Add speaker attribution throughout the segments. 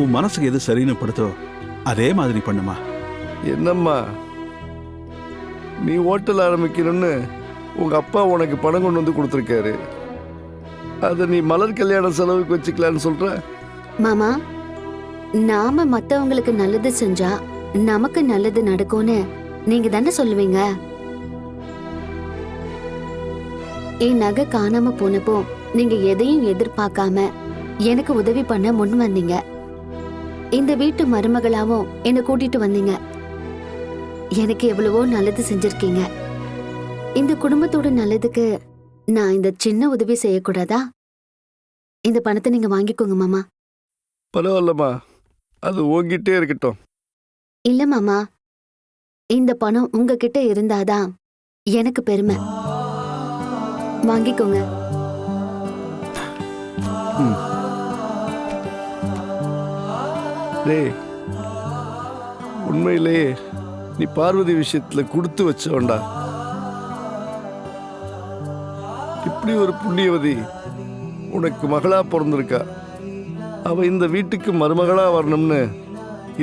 Speaker 1: உன் மனசுக்கு எது சரின்னு படுத்தோ அதே மாதிரி பண்ணுமா?
Speaker 2: என்னம்மா? நீ ஹோட்டல் ஆரம்பிக்கணும்னு உங்க அப்பா உனக்கு பணம் கொண்டு வந்து கொடுத்துருக்காரு. அதை நீ மலர் கல்யாண செலவுக்கு வச்சுக்கலான்னு சொல்ற?
Speaker 3: மாமா நாம மத்தவங்களுக்கு நல்லது செஞ்சா நமக்கு நல்லது நடக்கும்னு நீங்க தானே சொல்லுவீங்க? என் நகை காணாம போனப்போ நீங்க எதையும் எதிர்பார்க்காம எனக்கு உதவி பண்ண முன் வந்தீங்க. இந்த வீட்டு மருமகளாவும் என்னை கூட்டிட்டு வந்தீங்க. எனக்கு எவ்வளவோ நல்லது செஞ்சிருக்கீங்க. இந்த குடும்பத்தோட நல்லதுக்கு நான் இந்த சின்ன உதவி செய்யக்கூடாதா? இந்த பணத்தை நீங்க வாங்கிக்கோங்க மாமா.
Speaker 2: பரவாயில்லம்மா. அது உங்ககிட்டே இருக்கட்டும்.
Speaker 3: இல்ல மாமா. இந்த பணம் உங்ககிட்ட இருந்தாதான் எனக்கு பெருமை. வாங்கிக்கோங்க.
Speaker 2: டேய் உண்மையிலேயே நீ பார்வதி விஷயத்துல கொடுத்து வச்சவன்டா. இப்படி ஒரு புண்ணியவதி உனக்கு மகளா பிறந்திருக்கா. அவ இந்த வீட்டுக்கு மருமகளா வரணும்னு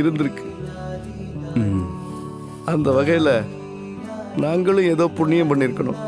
Speaker 2: இருந்திருக்கு. அந்த வகையில நாங்களும் ஏதோ புண்ணியம் பண்ணியிருக்கணும்.